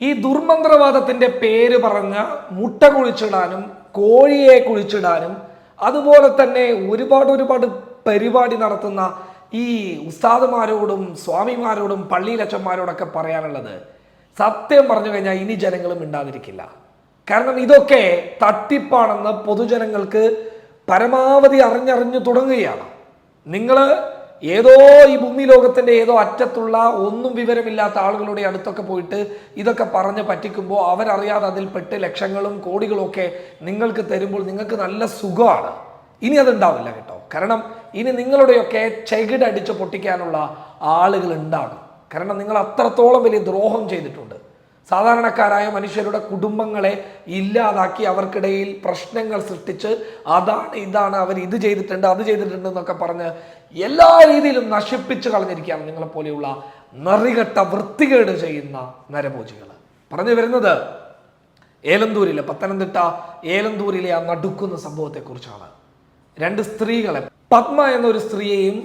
ഈ ദുർമന്ത്രവാദത്തിന്റെ പേര് പറഞ്ഞ മുട്ട കുഴിച്ചിടാനും കോഴിയെ കുഴിച്ചിടാനും അതുപോലെ തന്നെ ഒരുപാട് ഒരുപാട് പരിപാടി നടത്തുന്ന ഈ ഉസ്താദുമാരോടും സ്വാമിമാരോടും പള്ളിയിലച്ചന്മാരോടൊക്കെ പറയാനുള്ളത്. സത്യം പറഞ്ഞു കഴിഞ്ഞാൽ ഇനി ജനങ്ങൾ മിണ്ടാതിരിക്കില്ല. കാരണം ഇതൊക്കെ തട്ടിപ്പാണെന്ന് പൊതുജനങ്ങൾക്ക് പരമാവധി അറിഞ്ഞറിഞ്ഞു തുടങ്ങുകയാണ്. നിങ്ങൾ ഏതോ ഈ ഭൂമി ലോകത്തിന്റെ ഏതോ അറ്റത്തുള്ള ഒന്നും വിവരമില്ലാത്ത ആളുകളുടെ അടുത്തൊക്കെ പോയിട്ട് ഇതൊക്കെ പറഞ്ഞ് പറ്റിക്കുമ്പോൾ അവരറിയാതെ അതിൽ പെട്ട് ലക്ഷങ്ങളും കോടികളും ഒക്കെ നിങ്ങൾക്ക് തരുമ്പോൾ നിങ്ങൾക്ക് നല്ല സുഖമാണ്. ഇനി അതുണ്ടാവില്ല കേട്ടോ. കാരണം ഇനി നിങ്ങളുടെയൊക്കെ ചെകിടടിച്ച് പൊട്ടിക്കാനുള്ള ആളുകൾ ഉണ്ടാകും. കാരണം നിങ്ങൾ അത്രത്തോളം വലിയ ദ്രോഹം ചെയ്തിട്ടുണ്ട്. സാധാരണക്കാരായ മനുഷ്യരുടെ കുടുംബങ്ങളെ ഇല്ലാതാക്കി അവർക്കിടയിൽ പ്രശ്നങ്ങൾ സൃഷ്ടിച്ച് അതാണ് ഇതാണ് അവർ ഇത് ചെയ്തിട്ടുണ്ട് അത് ചെയ്തിട്ടുണ്ട് എന്നൊക്കെ പറഞ്ഞ് എല്ലാ രീതിയിലും നശിപ്പിച്ച് കളഞ്ഞിരിക്കുകയാണ് നിങ്ങളെപ്പോലെയുള്ള നറികെട്ട വൃത്തികേട് ചെയ്യുന്ന നരഭോജികൾ. പറഞ്ഞു വരുന്നത് ഏലന്തൂരിലെ പത്തനംതിട്ട ഏലന്തൂരിലെ ആ നടുക്കുന്ന സംഭവത്തെക്കുറിച്ചാണ്. രണ്ട് സ്ത്രീകളെ പത്മ എന്നൊരു സ്ത്രീയെയും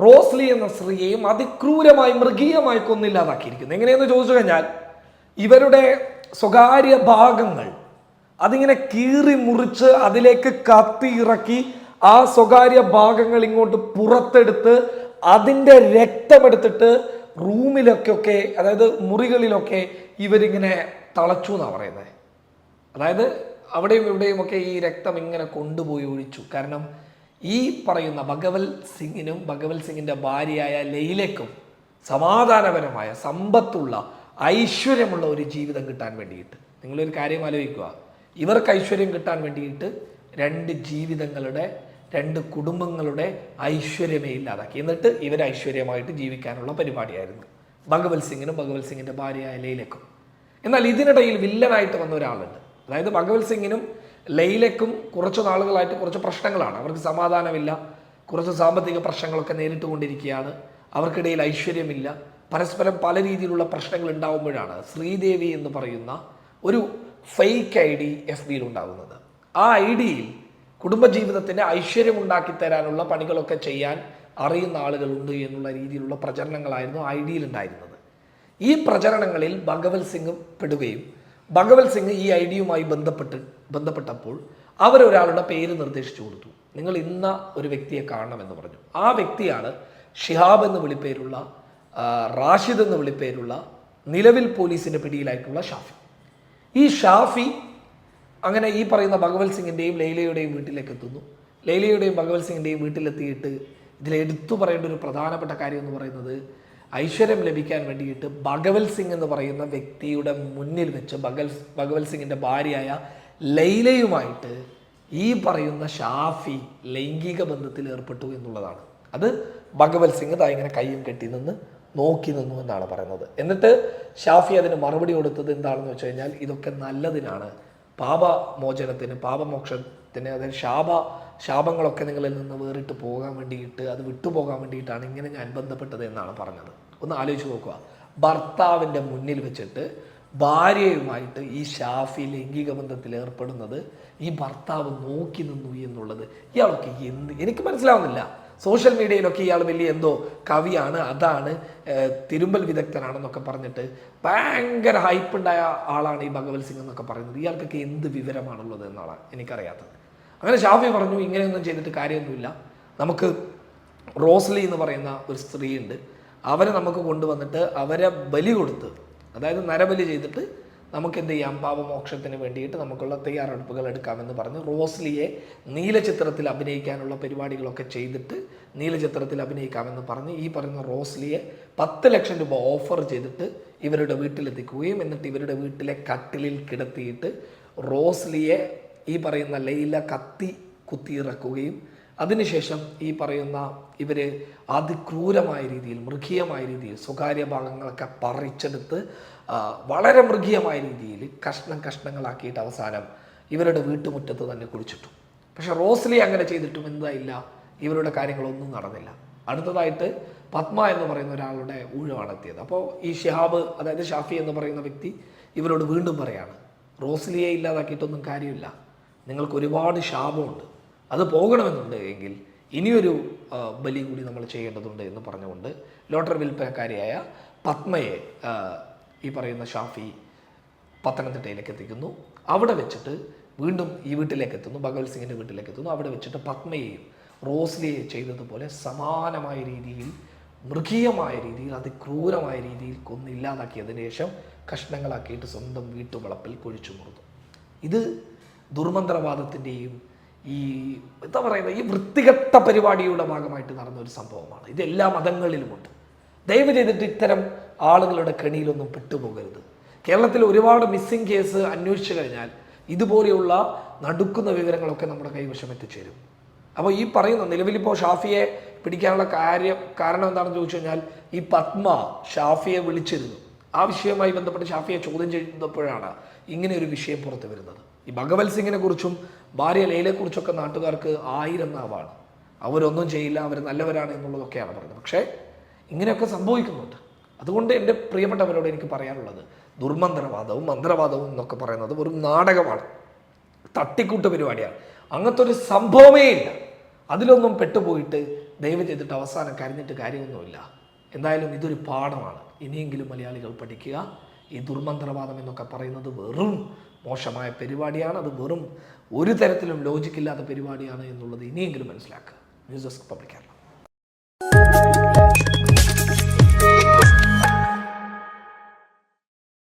റോസ്ലി എന്ന സ്ത്രീയെയും അതിക്രൂരമായി മൃഗീയമായി കൊന്നില്ലാതാക്കിയിരിക്കുന്നു എങ്ങനെയെന്ന് ചോദിച്ചു കഴിഞ്ഞാൽ ഇവരുടെ സ്വകാര്യ ഭാഗങ്ങൾ അതിങ്ങനെ കീറി മുറിച്ച് അതിലേക്ക് കത്തി ഇറക്കി ആ സ്വകാര്യ ഭാഗങ്ങൾ ഇങ്ങോട്ട് പുറത്തെടുത്ത് അതിന്റെ രക്തമെടുത്തിട്ട് റൂമിലൊക്കെയൊക്കെ അതായത് മുറികളിലൊക്കെ ഇവരിങ്ങനെ തളച്ചു എന്നാണ് പറയുന്നത് അതായത് അവിടെയും ഇവിടെയും ഒക്കെ ഈ രക്തം ഇങ്ങനെ കൊണ്ടുപോയി ഒഴിച്ചു. കാരണം ഈ പറയുന്ന ഭഗവൽ സിംഗിനും ഭഗവൽ സിംഗിന്റെ ഭാര്യയായ ലൈലയ്ക്കും സമാധാനപരമായ സമ്പത്തുള്ള ഐശ്വര്യമുള്ള ഒരു ജീവിതം കിട്ടാൻ വേണ്ടിയിട്ട്. നിങ്ങളൊരു കാര്യം ആലോചിക്കുക. ഇവർക്ക് ഐശ്വര്യം കിട്ടാൻ വേണ്ടിയിട്ട് രണ്ട് ജീവിതങ്ങളുടെ രണ്ട് കുടുംബങ്ങളുടെ ഐശ്വര്യമേ ഇല്ലാതാക്കി. എന്നിട്ട് ഇവർ ഐശ്വര്യമായിട്ട് ജീവിക്കാനുള്ള പരിപാടിയായിരുന്നു. ഭഗവത് സിംഗിനും ഭഗവത് സിംഗിന്റെ ഭാര്യയായ ലൈലക്കും. എന്നാൽ ഇതിനിടയിൽ വില്ലനായിട്ട് വന്ന ഒരാളുണ്ട്. അതായത് ഭഗവത് സിംഗിനും ലൈലക്കും കുറച്ച് നാളുകളായിട്ട് കുറച്ച് പ്രശ്നങ്ങളാണ്. അവർക്ക് സമാധാനമില്ല. കുറച്ച് സാമ്പത്തിക പ്രശ്നങ്ങളൊക്കെ നേരിട്ട് കൊണ്ടിരിക്കുകയാണ് അവർക്കിടയിൽ ഐശ്വര്യമില്ല. പരസ്പരം പല രീതിയിലുള്ള പ്രശ്നങ്ങൾ ഉണ്ടാവുമ്പോഴാണ് ശ്രീദേവി എന്ന് പറയുന്ന ഒരു ഫേക്ക് ഐ ഡി എഫ് ബിയിൽ ഉണ്ടാകുന്നത്. ആ ഐ ഡിയിൽ കുടുംബജീവിതത്തിന് ഐശ്വര്യം ഉണ്ടാക്കി തരാനുള്ള പണികളൊക്കെ ചെയ്യാൻ അറിയുന്ന ആളുകളുണ്ട് എന്നുള്ള രീതിയിലുള്ള പ്രചരണങ്ങളായിരുന്നു ഐ ഡിയിൽ ഉണ്ടായിരുന്നത്. ഈ പ്രചരണങ്ങളിൽ ഭഗവത് സിംഗ് പെടുകയും ഭഗവത് സിംഗ് ഈ ഐ ഡിയുമായി ബന്ധപ്പെട്ട് ബന്ധപ്പെട്ടപ്പോൾ അവരൊരാളുടെ പേര് നിർദ്ദേശിച്ചു കൊടുത്തു. നിങ്ങൾ ഇന്ന ഒരു വ്യക്തിയെ കാണണമെന്ന് പറഞ്ഞു. ആ വ്യക്തിയാണ് ഷിഹാബ് എന്ന് വിളിപ്പേരുള്ള റാഷിദ് എന്ന വിളിപ്പേരുള്ള നിലവിൽ പോലീസിന്റെ പിടിയിലായിട്ടുള്ള ഷാഫി. ഈ ഷാഫി അങ്ങനെ ഈ പറയുന്ന ഭഗവത് സിംഗിന്റെയും ലൈലയുടെയും വീട്ടിലേക്ക് എത്തുന്നു. ലൈലയുടെയും ഭഗവത് സിംഗിന്റെയും വീട്ടിലെത്തിയിട്ട് ഇതിൽ എടുത്തു പറയേണ്ട ഒരു പ്രധാനപ്പെട്ട കാര്യം എന്ന് പറയുന്നത് ഐശ്വര്യം ലഭിക്കാൻ വേണ്ടിയിട്ട് ഭഗവത് സിംഗ് എന്ന് പറയുന്ന വ്യക്തിയുടെ മുന്നിൽ വെച്ച് ഭഗൽ ഭഗവത് സിംഗിന്റെ ഭാര്യയായ ലൈലയുമായിട്ട് ഈ പറയുന്ന ഷാഫി ലൈംഗിക ബന്ധത്തിൽ ഏർപ്പെട്ടു എന്നുള്ളതാണ്. അത് ഭഗവത് സിംഗ് ഇതാ ഇങ്ങനെ കയ്യും കെട്ടി നിന്ന് നോക്കി നിന്നു എന്നാണ് പറയുന്നത്. എന്നിട്ട് ഷാഫി അതിന് മറുപടി കൊടുത്തത് എന്താണെന്ന് വെച്ച് കഴിഞ്ഞാൽ ഇതൊക്കെ നല്ലതിനാണ്. പാപമോചനത്തിന് പാപമോക്ഷത്തിന് അതായത് ശാപ ശാപങ്ങളൊക്കെ നിങ്ങളിൽ നിന്ന് വേറിട്ട് പോകാൻ വേണ്ടിയിട്ട് അത് വിട്ടുപോകാൻ വേണ്ടിയിട്ടാണ് ഇങ്ങനെ ഞാൻ ബന്ധപ്പെട്ടത് എന്നാണ് പറഞ്ഞത്. ഒന്ന് ആലോചിച്ച് നോക്കുക. ഭർത്താവിന്റെ മുന്നിൽ വെച്ചിട്ട് ഭാര്യയുമായിട്ട് ഈ ഷാഫി ലൈംഗിക ബന്ധത്തിൽ ഏർപ്പെടുന്നത് ഈ ഭർത്താവ് നോക്കി നിന്നു എന്നുള്ളത് ഇയാളൊക്കെ എന്ത്? എനിക്ക് മനസ്സിലാവുന്നില്ല. സോഷ്യൽ മീഡിയയിലൊക്കെ ഇയാൾ വലിയ എന്തോ കവിയാണ് അതാണ് തിരുമ്പൽ വിദഗ്ധനാണെന്നൊക്കെ പറഞ്ഞിട്ട് ഭയങ്കര ഹൈപ്പുണ്ടായ ആളാണ് ഈ ഭഗവത് സിംഗ് എന്നൊക്കെ പറയുന്നത്. ഇയാൾക്കൊക്കെ എന്ത് വിവരമാണുള്ളത് എന്നാണ് എനിക്കറിയാത്തത്. അങ്ങനെ ഷാഫി പറഞ്ഞു ഇങ്ങനെയൊന്നും ചെയ്തിട്ട് കാര്യമൊന്നുമില്ല. നമുക്ക് റോസ്ലി എന്ന് പറയുന്ന ഒരു സ്ത്രീയുണ്ട്. അവരെ നമുക്ക് കൊണ്ടുവന്നിട്ട് അവരെ ബലി കൊടുത്ത് അതായത് നരബലി ചെയ്തിട്ട് നമുക്ക് എന്ത് ചെയ്യാം പാപമോക്ഷത്തിന് വേണ്ടിയിട്ട് നമുക്കുള്ള തയ്യാറെടുപ്പുകൾ എടുക്കാമെന്ന് പറഞ്ഞ് റോസ്ലിയെ നീലചിത്രത്തിൽ അഭിനയിക്കാനുള്ള പരിപാടികളൊക്കെ ചെയ്തിട്ട് നീലചിത്രത്തിൽ അഭിനയിക്കാമെന്ന് പറഞ്ഞ് ഈ പറയുന്ന റോസ്ലിയെ പത്ത് ലക്ഷം രൂപ ഓഫർ ചെയ്തിട്ട് ഇവരുടെ വീട്ടിലെത്തിക്കുകയും എന്നിട്ട് ഇവരുടെ വീട്ടിലെ കട്ടിലിൽ കിടത്തിയിട്ട് റോസ്ലിയെ ഈ പറയുന്ന ലൈല കത്തി കുത്തിയിറക്കുകയും അതിനുശേഷം ഈ പറയുന്ന ഇവർ അതിക്രൂരമായ രീതിയിൽ മൃഗീയമായ രീതിയിൽ സ്വകാര്യ ഭാഗങ്ങളൊക്കെ പറിച്ചെടുത്ത് വളരെ മൃഗീയമായ രീതിയിൽ കഷ്ണം കഷ്ണങ്ങളാക്കിയിട്ട് അവസാനം ഇവരുടെ വീട്ടുമുറ്റത്ത് തന്നെ കുളിച്ചിട്ടു പക്ഷെ റോസ്ലി അങ്ങനെ ചെയ്തിട്ടും എന്തായില്ല ഇവരുടെ കാര്യങ്ങളൊന്നും നടന്നില്ല. അടുത്തതായിട്ട് പത്മ എന്ന് പറയുന്ന ഒരാളുടെ ഊഴമാണ് എത്തിയത് അപ്പോൾ ഈ ഷിഹാബ് അതായത് ഷാഫി എന്ന് പറയുന്ന വ്യക്തി ഇവരോട് വീണ്ടും പറയാണ് റോസ്ലിയെ ഇല്ലാതാക്കിയിട്ടൊന്നും കാര്യമില്ല. നിങ്ങൾക്ക് ഒരുപാട് ശാപമുണ്ട്. അത് പോകണമെന്നുണ്ട് എങ്കിൽ ഇനിയൊരു ബലി കൂടി നമ്മൾ ചെയ്യേണ്ടതുണ്ട് എന്ന് പറഞ്ഞുകൊണ്ട് ലോട്ടറി വിൽപ്പനക്കാരിയായ പത്മയെ ഈ പറയുന്ന ഷാഫി പത്തനംതിട്ടയിലേക്ക് എത്തിക്കുന്നു. അവിടെ വെച്ചിട്ട് വീണ്ടും ഈ വീട്ടിലേക്ക് എത്തുന്നു. ഭഗവത് സിംഗിന്റെ വീട്ടിലേക്ക് എത്തുന്നു. അവിടെ വെച്ചിട്ട് പത്മയെയും റോസ്ലിയെയും ചെയ്തതുപോലെ സമാനമായ രീതിയിൽ മൃഗീയമായ രീതിയിൽ അതിക്രൂരമായ രീതിയിൽ കൊന്നില്ലാതാക്കിയതിന് ശേഷം കഷ്ണങ്ങളാക്കിയിട്ട് സ്വന്തം വീട്ടുവളപ്പിൽ കുഴിച്ചു മുറുന്നു. ഇത് ദുർമന്ത്രവാദത്തിന്റെയും ഈ എന്താ പറയുന്നത്? ഈ വൃത്തികെട്ട പരിപാടിയുടെ ഭാഗമായിട്ട് നടന്ന ഒരു സംഭവമാണ്. ഇത് എല്ലാ മതങ്ങളിലുമുണ്ട്. ദയവ് ചെയ്തിട്ട് ഇത്തരം ആളുകളുടെ കെണിയിലൊന്നും പെട്ടുപോകരുത്. കേരളത്തിൽ ഒരുപാട് മിസ്സിംഗ് കേസ് അന്വേഷിച്ചു കഴിഞ്ഞാൽ ഇതുപോലെയുള്ള നടുക്കുന്ന വിവരങ്ങളൊക്കെ നമ്മുടെ കൈവശം എത്തിച്ചേരും അപ്പോൾ ഈ പറയുന്ന നിലവിലിപ്പോൾ ഷാഫിയെ പിടിക്കാനുള്ള കാര്യം കാരണം എന്താണെന്ന് ചോദിച്ചു കഴിഞ്ഞാൽ ഈ പത്മ ഷാഫിയെ വിളിച്ചിരുന്നു. ആ വിഷയവുമായി ബന്ധപ്പെട്ട് ഷാഫിയെ ചോദ്യം ചെയ്യുന്നപ്പോഴാണ് ഇങ്ങനെ ഒരു വിഷയം പുറത്തു വരുന്നത്. ഈ ഭഗവത് സിംഗിനെ കുറിച്ചും ഭാര്യ ലൈലയെ കുറിച്ചൊക്കെ നാട്ടുകാർക്ക് ആയിരം നാവാണ്. അവരൊന്നും ചെയ്യില്ല അവർ നല്ലവരാണ് എന്നുള്ളതൊക്കെയാണ് പറയുന്നത്. പക്ഷേ ഇങ്ങനെയൊക്കെ സംഭവിക്കുന്നുണ്ട്. അതുകൊണ്ട് എന്റെ പ്രിയപ്പെട്ടവരോട് എനിക്ക് പറയാനുള്ളത് ദുർമന്ത്രവാദവും മന്ത്രവാദവും എന്നൊക്കെ പറയുന്നത് ഒരു നാടകമാണ്. തട്ടിക്കൂട്ട് പരിപാടിയാണ്. അങ്ങനത്തെ ഒരു സംഭവമേ ഇല്ല. അതിലൊന്നും പെട്ടുപോയിട്ട് ദയവ് ചെയ്തിട്ട് അവസാനം കരഞ്ഞിട്ട് കാര്യമൊന്നുമില്ല. എന്തായാലും ഇതൊരു പാഠമാണ്. ഇനിയെങ്കിലും മലയാളികൾ പഠിക്കുക. ഈ ദുർമന്ത്രവാദം എന്നൊക്കെ പറയുന്നത് വെറും മോശമായ പരിപാടിയാണ്. അത് വെറും ഒരു തരത്തിലും ലോജിക്കില്ലാത്ത പരിപാടിയാണ് എന്നുള്ളത് ഇനിയെങ്കിലും മനസ്സിലാക്കുക. News desk public